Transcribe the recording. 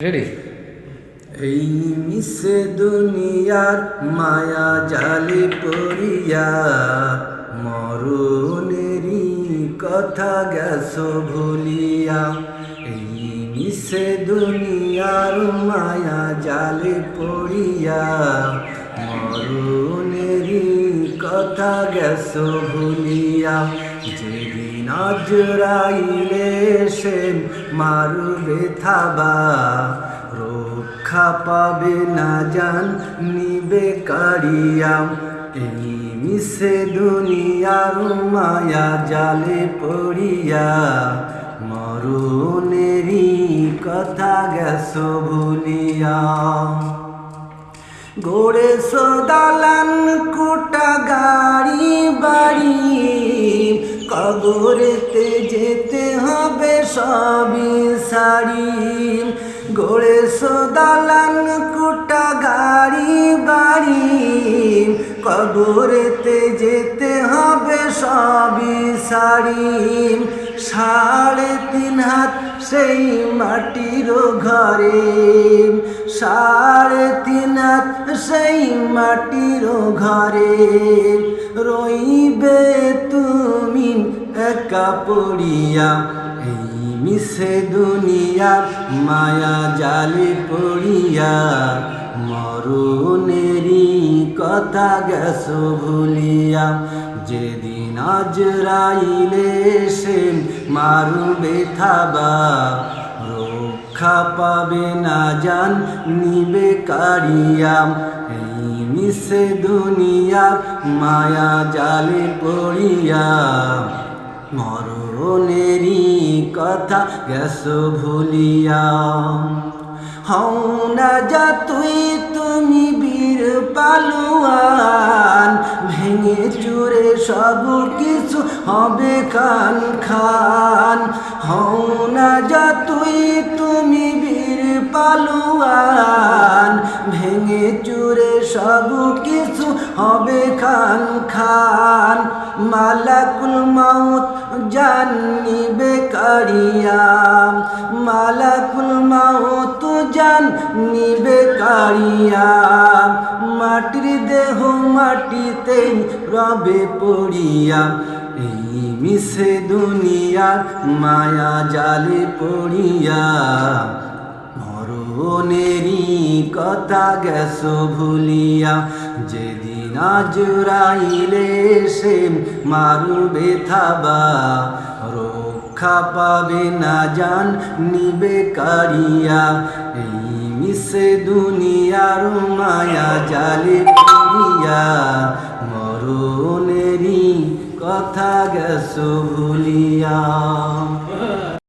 Ready এই মিশে দুনিয়ার মায়া জালি পড়িয়া মরণেরই কথা গেছ ভুলিয়া। এই মিশে দুনিয়ার মায়া জালে পড়িয়া মরণেরই কথা গেছ ভুলিয়া। যেদিন আজরাইলে সে মারবে থাবা। রক্ষা পাবে না জান, নিবে কারিয়া। এই মিশে দুনিয়ার মায়া জালে পড়িয়া। মরণেরই কথা গেছ ভুলিয়া। গোড়ে সদালান কোটা গাড়ি বাড়ি। কবরেতে যেতে হবে সবই সারি গোড়ে সদালান কোটা গাড়ি বাড়ি। কবরেতে যেতে হবে সবই সারি সাড়ে তিন হাত সেই মাটির ঘরে। সাড়ে তিন হাত সেই মাটির ঘরে। রইবে তুমি একা পড়িয়া, এই মিশে দুনিয়ার মায়া জালে পড়িয়া, মরণেরই কথা গেছ ভুলিয়া। যেদিন আজরাইলে সে মারবে থাবা রক্ষা পাবে না জান নিবে কারিয়া। এই মিশে দুনিয়ার মায়া জালে পড়িয়া মরণেরই কথা গেছ ভুলিয়া। হও না যা তুই, তুমি বীর পালুয়ান, ভেঙে চুরে সব কিছু হবে খান খান। হও না যা তুই, তুমি বীর পালুয়ান, ভেঙে চুরে সব কিছু হবে খান খান। মালাকুল মাউত জানিবে কারিয়া মালাকুল মাউত জান নিবে কারিয়া মাটির দেহ মাটিতেই রবে পড়িয়া। এই মিশে দুনিয়ার মায়া জালে পড়িয়া। মরণেরই কথা গেছ ভুলিয়া। যেদিন আজরাইলে সে মারবে থাবা রক্ষা পাবে না জান নিবে কারিয়া। এই মিশে দুনিয়ার মায়া জালে পড়িয়া মরণেরই কথা গেছ ভুলিয়া।